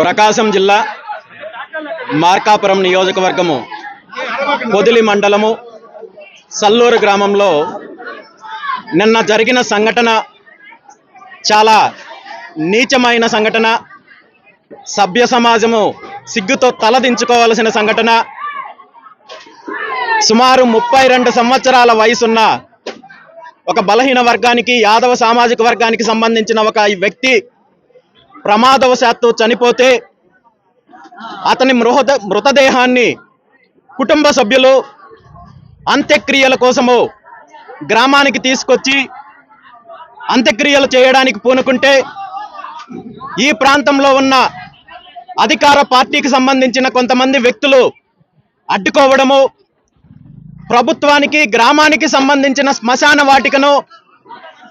ప్రకాశం జిల్లా మార్కాపురం నియోజకవర్గము పొదిలి మండలము సల్లూరు గ్రామంలో నిన్న జరిగిన సంఘటన చాలా నీచమైన సంఘటన. సభ్య సమాజము సిగ్గుతో తలదించుకోవాల్సిన సంఘటన. సుమారు ముప్పై రెండు సంవత్సరాల వయసున్న ఒక బలహీన వర్గానికి యాదవ సామాజిక వర్గానికి సంబంధించిన ఒక వ్యక్తి ప్రమాదవశాత్తు చనిపోతే అతని మృహద మృతదేహాన్ని కుటుంబ సభ్యులు అంత్యక్రియల కోసము గ్రామానికి తీసుకొచ్చి అంత్యక్రియలు చేయడానికి పూనుకుంటే ఈ ప్రాంతంలో ఉన్న అధికార పార్టీకి సంబంధించిన కొంతమంది వ్యక్తులు అడ్డుకోవడము ప్రభుత్వానికి గ్రామానికి సంబంధించిన శ్మశాన వాటికను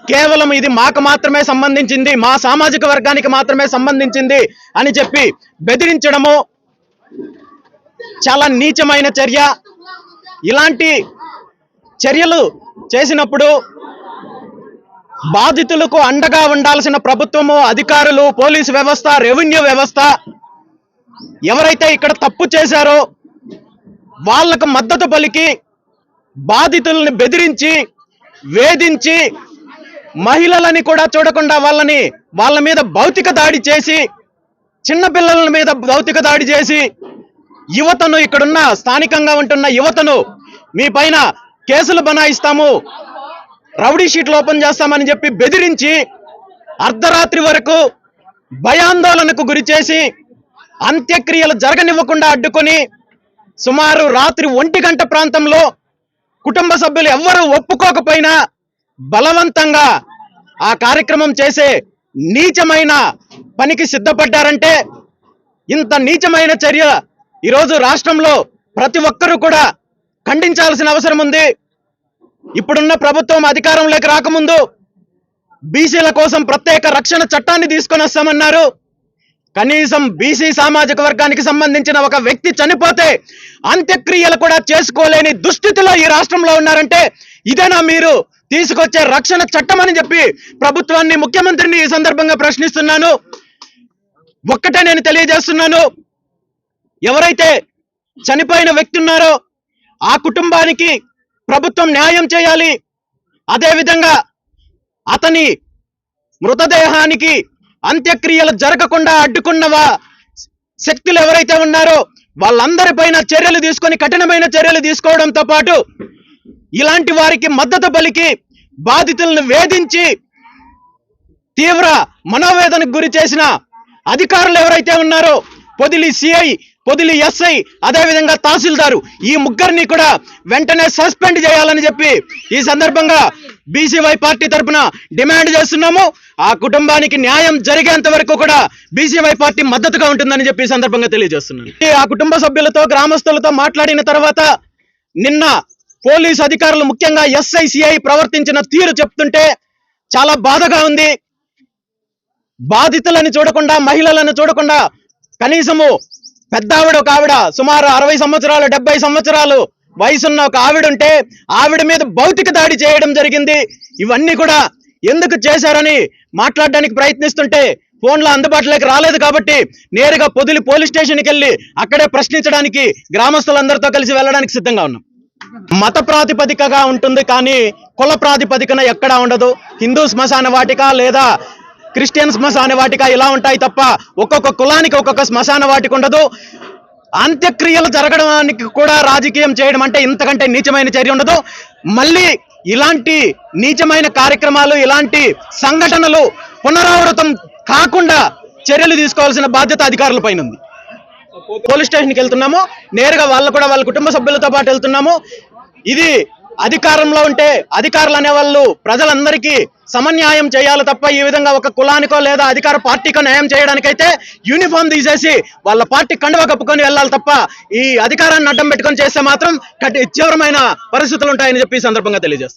కేవలం ఇది మాకు మాత్రమే సంబంధించింది మా సామాజిక వర్గానికి మాత్రమే సంబంధించింది అని చెప్పి బెదిరించడము చాలా నీచమైన చర్య. ఇలాంటి చర్యలు చేసినప్పుడు బాధితులకు అండగా ఉండాల్సిన ప్రభుత్వము అధికారులు పోలీసు వ్యవస్థ రెవెన్యూ వ్యవస్థ ఎవరైతే ఇక్కడ తప్పు చేశారో వాళ్ళకు మద్దతు పలికి బాధితుల్ని బెదిరించి వేధించి మహిళలని కూడా చూడకుండా వాళ్ళని వాళ్ళ మీద భౌతిక దాడి చేసి చిన్నపిల్లల మీద భౌతిక దాడి చేసి యువతను ఇక్కడున్న స్థానికంగా ఉంటున్న యువతను మీ పైన కేసులు బనాయిస్తాము రౌడీ షీట్లు ఓపెన్ చేస్తామని చెప్పి బెదిరించి అర్ధరాత్రి వరకు భయాందోళనకు గురి చేసి అంత్యక్రియలు జరగనివ్వకుండా అడ్డుకొని సుమారు రాత్రి ఒంటి గంట ప్రాంతంలో కుటుంబ సభ్యులు ఎవ్వరూ ఒప్పుకోకపోయినా బలవంతంగా ఆ కార్యక్రమం చేసే నీచమైన పనికి సిద్ధపడ్డారంటే ఇంత నీచమైన చర్య ఈరోజు రాష్ట్రంలో ప్రతి ఒక్కరూ కూడా ఖండించాల్సిన అవసరం ఉంది. ఇప్పుడున్న ప్రభుత్వం అధికారంలోకి రాకముందు బీసీల కోసం ప్రత్యేక రక్షణ చట్టాన్ని తీసుకొని వస్తామన్నారు. కనీసం బీసీ సామాజిక వర్గానికి సంబంధించిన ఒక వ్యక్తి చనిపోతే అంత్యక్రియలు కూడా చేసుకోలేని దుస్థితిలో ఈ రాష్ట్రంలో ఉన్నారంటే ఇదేనా మీరు తీసుకొచ్చే రక్షణ చట్టం అని చెప్పి ప్రభుత్వాన్ని ముఖ్యమంత్రిని ఈ సందర్భంగా ప్రశ్నిస్తున్నాను. ఒక్కటే నేను తెలియజేస్తున్నాను. ఎవరైతే చనిపోయిన వ్యక్తి ఉన్నారో ఆ కుటుంబానికి ప్రభుత్వం న్యాయం చేయాలి. అదేవిధంగా అతని మృతదేహానికి అంత్యక్రియలు జరగకుండా అడ్డుకున్నవా శక్తులు ఎవరైతే ఉన్నారో వాళ్ళందరిపైన చర్యలు తీసుకొని కఠినమైన చర్యలు తీసుకోవడంతో పాటు ఇలాంటి వారికి మద్దతు పలికి బాధితులను వేధించి తీవ్ర మనోవేదనకు గురి చేసిన అధికారులు ఎవరైతే ఉన్నారో పొదిలి సిఐ పొదిలి ఎస్ఐ అదేవిధంగా తహసీల్దారు ఈ ముగ్గురిని కూడా వెంటనే సస్పెండ్ చేయాలని చెప్పి ఈ సందర్భంగా బీసీవై పార్టీ తరఫున డిమాండ్ చేస్తున్నాము. ఆ కుటుంబానికి న్యాయం జరిగేంత వరకు కూడా బీసీవై పార్టీ మద్దతుగా ఉంటుందని చెప్పి ఈ సందర్భంగా తెలియజేస్తున్నాను. ఆ కుటుంబ సభ్యులతో గ్రామస్తులతో మాట్లాడిన తర్వాత నిన్న పోలీస్ అధికారులు ముఖ్యంగా ఎస్ఐసిఐ ప్రవర్తించిన తీరు చెప్తుంటే చాలా బాధగా ఉంది. బాధితులను చూడకుండా మహిళలను చూడకుండా కనీసము పెద్ద ఆవిడ ఒక ఆవిడ సుమారు అరవై సంవత్సరాలు డెబ్బై సంవత్సరాలు వయసున్న ఒక ఆవిడ ఉంటే ఆవిడ మీద భౌతిక దాడి చేయడం జరిగింది. ఇవన్నీ కూడా ఎందుకు చేశారని మాట్లాడడానికి ప్రయత్నిస్తుంటే ఫోన్లో అందుబాటులోకి రాలేదు కాబట్టి నేరుగా పొదిలి పోలీస్ స్టేషన్కి వెళ్ళి అక్కడే ప్రశ్నించడానికి గ్రామస్తులందరితో కలిసి వెళ్ళడానికి సిద్ధంగా ఉన్నాం. మత ప్రాతిపదికగా ఉంటుంది కానీ కుల ప్రాతిపదికన ఎక్కడా ఉండదు. హిందూ శ్మశాన వాటిక లేదా క్రిస్టియన్ శ్మశాన వాటిక ఇలా ఉంటాయి తప్ప ఒక్కొక్క కులానికి ఒక్కొక్క శ్మశాన వాటిక ఉండదు. అంత్యక్రియలు జరగడానికి కూడా రాజకీయం చేయడం అంటే ఇంతకంటే నీచమైన చర్య ఉండదు. మళ్ళీ ఇలాంటి నీచమైన కార్యక్రమాలు ఇలాంటి సంఘటనలు పునరావృతం కాకుండా చర్యలు తీసుకోవాల్సిన బాధ్యత అధికారుల పైన ఉంది పోలీస్ స్టేషన్కి వెళ్తున్నాము. నేరుగా వాళ్ళు కూడా వాళ్ళ కుటుంబ సభ్యులతో పాటు వెళ్తున్నాము. ఇది అధికారంలో ఉంటే అధికారులు అనేవాళ్ళు ప్రజలందరికీ సమన్యాయం చేయాలి తప్ప ఈ విధంగా ఒక కులానికో లేదా అధికార పార్టీకో న్యాయం చేయడానికైతే యూనిఫామ్ తీసేసి వాళ్ళ పార్టీ కండువ కప్పుకొని వెళ్ళాలి తప్ప ఈ అధికారాన్ని అడ్డం పెట్టుకొని చేస్తే మాత్రం కఠి- తీవ్రమైన పరిస్థితులు ఉంటాయని చెప్పి సందర్భంగా తెలియజేస్తారు